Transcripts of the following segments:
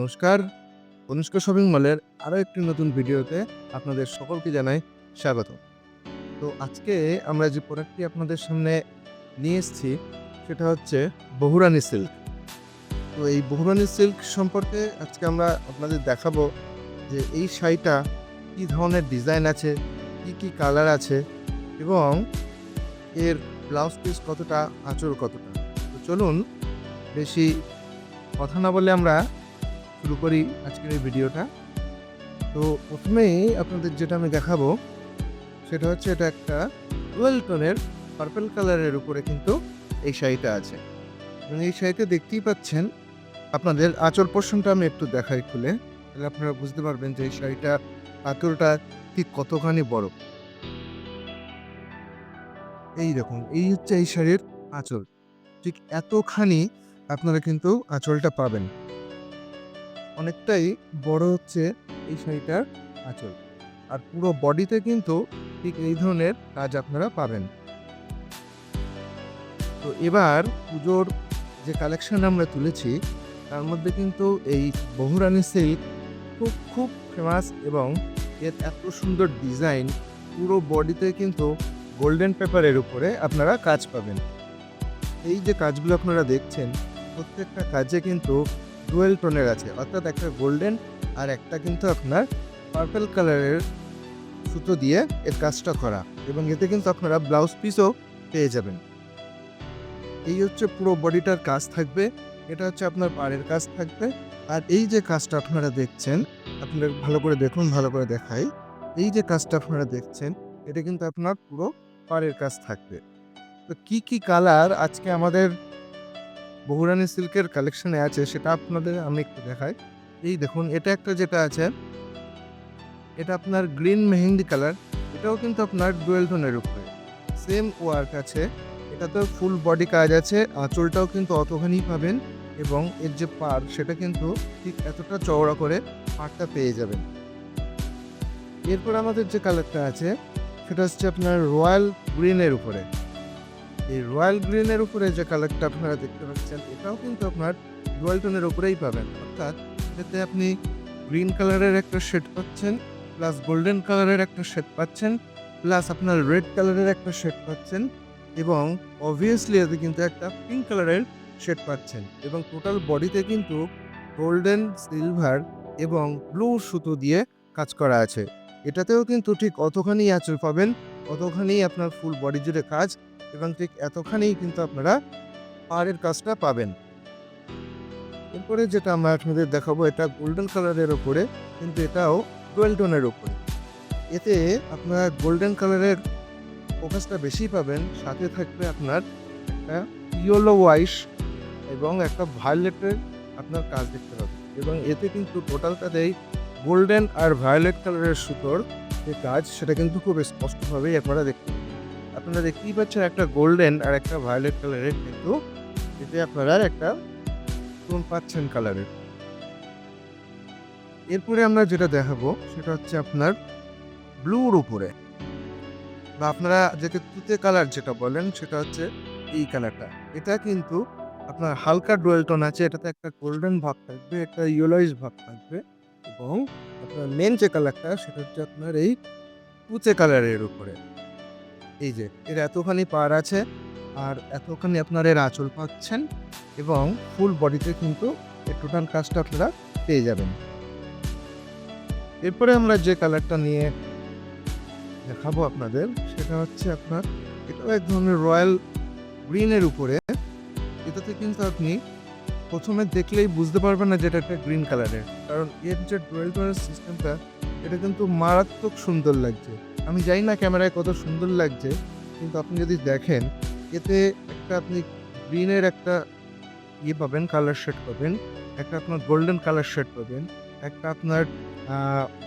নমস্কার। অনুষ্ক শপিং মলের আরও একটি নতুন ভিডিওতে আপনাদের সকলকে জানাই স্বাগত। তো আজকে আমরা যে প্রোডাক্টটি আপনাদের সামনে নিয়ে এসেছি, সেটা হচ্ছে বহুরানি সিল্ক। তো এই বহুরানি সিল্ক সম্পর্কে আজকে আমরা আপনাদের দেখাবো যে এই শাড়িটা কী ধরনের ডিজাইন আছে, কি কি কালার আছে এবং এর ব্লাউজ পিস কতটা আঁচড় কতটা। তো চলুন, বেশি কথা না বলে আমরা শুরু করি আজকের এই ভিডিওটা। তো প্রথমেই আপনাদের যেটা আমি দেখাবো, সেটা হচ্ছে এটা একটা ডুয়েল টোনের পার্পল কালারের উপরে কিন্তু এই শাড়িটা আছে। এবং এই শাড়িতে দেখতেই পাচ্ছেন, আপনাদের আঁচল পোর্শনটা আমি একটু দেখাই খুলে। তাহলে আপনারা বুঝতে পারবেন যে এই শাড়িটা আঁচলটা ঠিক কতখানি বড়। এই দেখুন, এই হচ্ছে এই শাড়ির আঁচল। ঠিক এতখানি আপনারা কিন্তু আঁচলটা পাবেন। অনেকটাই বড় হচ্ছে এই শাড়িটার আঁচল। আর পুরো বডিতে কিন্তু ঠিক এই ধরনের কাজ আপনারা পাবেন। তো এবার পুজোর যে কালেকশন আমরা তুলেছি, তার মধ্যে কিন্তু এই বহুরানী সিল্ক খুব খুব ফেমাস এবং এর এত সুন্দর ডিজাইন পুরো বডিতে কিন্তু গোল্ডেন পেপারের উপরে আপনারা কাজ পাবেন। এই যে কাজগুলো আপনারা দেখছেন, প্রত্যেকটা কাজে কিন্তু ডুয়েল টোনের আছে, অর্থাৎ একটা গোল্ডেন আর একটা কিন্তু আপনার পার্পেল কালারের সুতো দিয়ে এর কাজটা করা এবং এতে কিন্তু আপনারা ব্লাউজ পিসও পেয়ে যাবেন। এই হচ্ছে পুরো বডিটার কাজ থাকবে, এটা হচ্ছে আপনার পাড়ের কাজ থাকবে আর এই যে কাজটা আপনারা দেখছেন, আপনারা ভালো করে দেখুন, ভালো করে দেখাই, এই যে কাজটা আপনারা দেখছেন, এটা কিন্তু আপনার পুরো পাড়ের কাজ থাকবে। তো কি কি কালার আজকে আমাদের বহুরানী সিল্কের কালেকশনে আছে, সেটা আপনাদের আমি একটু দেখাই। এই দেখুন, এটা একটা যেটা আছে, এটা আপনার গ্রিন মেহেন্দি কালার এটাও কিন্তু আপনার ডুয়েল টোনের উপরে। সেম ওয়ার্ক আছে এটাতে ফুল বডি কাজ আছে, আঁচলটাও কিন্তু অতখানি পাবেন এবং এর যে পার সেটা কিন্তু ঠিক এতটা চওড়া করে পারটা পেয়ে যাবেন। এরপর আমাদের যে কালারটা আছে, সেটা হচ্ছে আপনার রয়্যাল গ্রিনের উপরে। এই রয়্যাল গ্রিনের উপরে যে কালারটা আপনারা দেখতে পাচ্ছেন, এটাও কিন্তু আপনার রয়্যাল টোনের উপরেই পাবেন। অর্থাৎ এতে আপনি গ্রিন কালারের একটা শেড পাচ্ছেন, প্লাস গোল্ডেন কালারের একটা শেড পাচ্ছেন, প্লাস আপনার রেড কালারের একটা শেড পাচ্ছেন এবং অবভিয়াসলি এতে কিন্তু একটা পিঙ্ক কালারের শেড পাচ্ছেন এবং টোটাল বডিতে কিন্তু গোল্ডেন সিলভার এবং ব্লু সুতো দিয়ে কাজ করা আছে। এটাতেও কিন্তু ঠিক অতখানি আঁচল পাবেন অতখানি আপনার ফুল বডি জুড়ে কাজ এবং ঠিক এতখানি কিন্তু আপনারা পাড়ের কাজটা পাবেন। এরপরে যেটা আমরা আপনাদের দেখাবো, এটা গোল্ডেন কালারের ওপরে কিন্তু এটাও ডুয়েল টোনের ওপরে এতে আপনারা গোল্ডেন কালারের ফোকাসটা বেশি পাবেন, সাথে থাকবে আপনার একটা ইয়েলো ওয়াইশ এবং একটা ভায়োলেটের আপনার কাজ দেখতে পাবেন। এবং এতে কিন্তু টোটালটাতেই গোল্ডেন আর ভায়োলেট কালারের সুতোর যে কাজ, সেটা কিন্তু খুব স্পষ্টভাবেই আপনারা দেখতে আপনারা দেখতেই পাচ্ছেন একটা গোল্ডেন আর একটা ভায়োলেট কালারের কিন্তু এতে আপনারা একটা টোন পাচ্ছেন কালারের এরপরে আমরা যেটা দেখাবো, সেটা হচ্ছে আপনার ব্লুর উপরে। বা আপনারা যেটা তুতে কালার যেটা বলেন, সেটা হচ্ছে এই কালারটা এটা কিন্তু আপনার হালকা ডুয়েল টোন আছে, এটাতে একটা গোল্ডেন ভাব থাকবে, একটা ইয়েলোইশ ভাব থাকবে। এবং আপনার মেন যে কালারটা সেটা হচ্ছে আপনার এই কুচে কালারের উপরে। এই যে, এর এতখানি পার আছে আর এতখানি আপনার এর আঁচল পাচ্ছেন এবং ফুল বডিতে কিন্তু টোটাল কাজটা আপনারা পেয়ে যাবেন। এরপরে আমরা যে কালারটা নিয়ে দেখাবো আপনাদের, সেটা হচ্ছে আপনার এটাও এক ধরনের রয়্যাল গ্রিনের উপরে। এটাতে কিন্তু আপনি প্রথমে দেখলেই বুঝতে পারবেন না যেটা একটা গ্রিন কালারের কারণ এর যে ডুয়েল টোনের সিস্টেমটা এটা কিন্তু মারাত্মক সুন্দর লাগছে। আমি জানি না ক্যামেরায় কত সুন্দর লাগছে, কিন্তু আপনি যদি দেখেন, এতে একটা আপনি গ্রিনের একটা ইয়ে পাবেন কালার শেড পাবেন, একটা আপনার গোল্ডেন কালার শেড পাবেন, একটা আপনার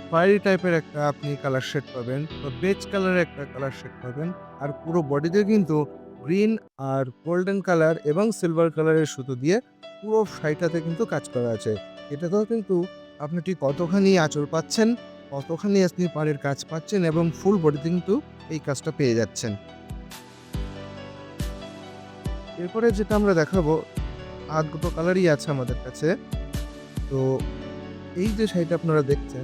ফায়ারি টাইপের একটা আপনি কালার শেড পাবেন, বা বেজ কালারের একটা কালার শেড পাবেন। আর পুরো বডিতে কিন্তু গ্রিন আর গোল্ডেন কালার এবং সিলভার কালারের সুতো দিয়ে পুরো শাড়িটাতে কিন্তু কাজ করা আছে। এটাতেও কিন্তু আপনি ঠিক কতখানি আঁচল পাচ্ছেন, কতখানি আপনি পাড়ের কাজ পাচ্ছেন এবং ফুল বডিতে কিন্তু এই কাজটা পেয়ে যাচ্ছেন। এরপরে যেটা আমরা দেখাবো আট দুটো কালারই আছে আমাদের কাছে। তো এই যে শাড়িটা আপনারা দেখছেন,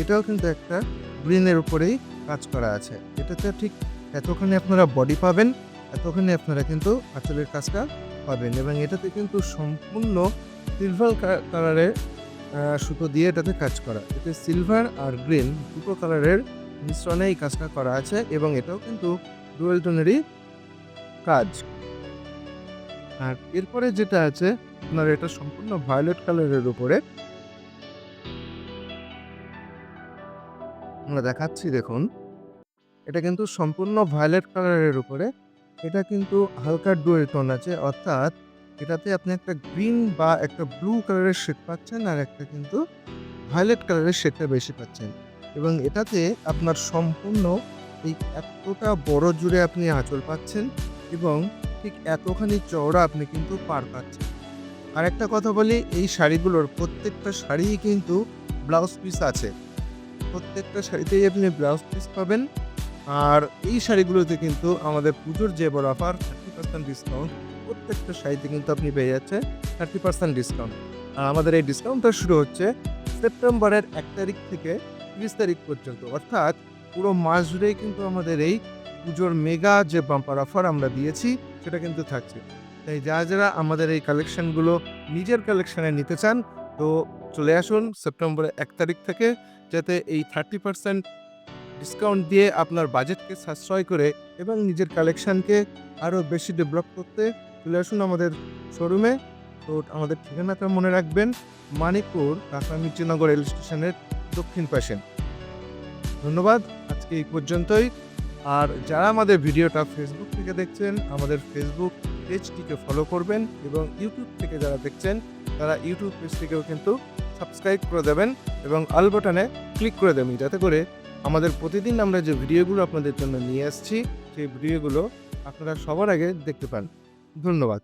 এটাও কিন্তু একটা গ্রিনের উপরেই কাজ করা আছে। এটাতে ঠিক এতখানি আপনারা বডি পাবেন এতখানি আপনারা কিন্তু আঁচলের কাজটা পাবেন এবং এটাতে কিন্তু সম্পূর্ণ সিলভার কালারের সুতো দিয়ে এটাতে কাজ করা। এতে সিলভার আর গ্রিন দুটো কালারের মিশ্রণে এই কাজটা করা আছে এবং এটাও কিন্তু ডুয়েল টোনেরই কাজ। আর এরপরে যেটা আছে, আপনার এটা সম্পূর্ণ ভায়োলেট কালারের উপরে। আমরা দেখাচ্ছি, দেখুন। এটা কিন্তু সম্পূর্ণ ভায়োলেট কালারের উপরে এটা কিন্তু হালকা ডুয়েল টোন আছে, অর্থাৎ এটাতে আপনি একটা গ্রিন বা একটা ব্লু কালারের শেড পাচ্ছেন আর একটা কিন্তু ভায়োলেট কালারের শেডটা বেশি পাচ্ছেন। এবং এটাতে আপনার সম্পূর্ণ এই এতটা বড় জুড়ে আপনি আঁচল পাচ্ছেন এবং ঠিক এতখানি চওড়া আপনি কিন্তু পার পাচ্ছেন। আর একটা কথা বলি, এই শাড়িগুলোর প্রত্যেকটা শাড়িই কিন্তু ব্লাউজ পিস আছে। প্রত্যেকটা শাড়িতেই আপনি ব্লাউজ পিস পাবেন। আর এই শাড়িগুলোতে কিন্তু আমাদের পুজোর যে বড় অফার থার্টি পার্সেন্ট ডিসকাউন্ট প্রত্যেকটা শাড়িতে কিন্তু আপনি পেয়ে যাচ্ছেন থার্টি পার্সেন্ট ডিসকাউন্ট আর আমাদের এই ডিসকাউন্টটা শুরু হচ্ছে সেপ্টেম্বরের এক তারিখ থেকে তিরিশ তারিখ পর্যন্ত। অর্থাৎ পুরো মাস জুড়েই কিন্তু আমাদের এই পুজোর মেগা যে বাম্পার অফার আমরা দিয়েছি, সেটা কিন্তু থাকছে। তাই যারা যারা আমাদের এই কালেকশনগুলো নিজের কালেকশানে নিতে চান, তো চলে আসুন সেপ্টেম্বরের এক তারিখ থেকে, যাতে এই থার্টি পার্সেন্ট ডিসকাউন্ট দিয়ে আপনার বাজেটকে সাশ্রয় করে এবং নিজের কালেকশানকে আরও বেশি ডেভেলপ করতে চলে আসুন আমাদের শোরুমে তো আমাদের ঠিকানাটা মনে রাখবেন, মানিকপুর কাকা মির্চিনগর রেল স্টেশনের দক্ষিণ পাশে। ধন্যবাদ, আজকে এই পর্যন্তই। আর যারা আমাদের ভিডিওটা ফেসবুক থেকে দেখছেন, আমাদের ফেসবুক পেজটিকে ফলো করবেন এবং ইউটিউব থেকে যারা দেখছেন, তারা ইউটিউব পেজটিকেও কিন্তু সাবস্ক্রাইব করে দেবেন এবং আল বাটনে ক্লিক করে দেবেন, যাতে করে আমাদের প্রতিদিন আমরা যে ভিডিওগুলো আপনাদের জন্য নিয়ে আসছি, সেই ভিডিওগুলো আপনারা সবার আগে দেখতে পান। ধন্যবাদ।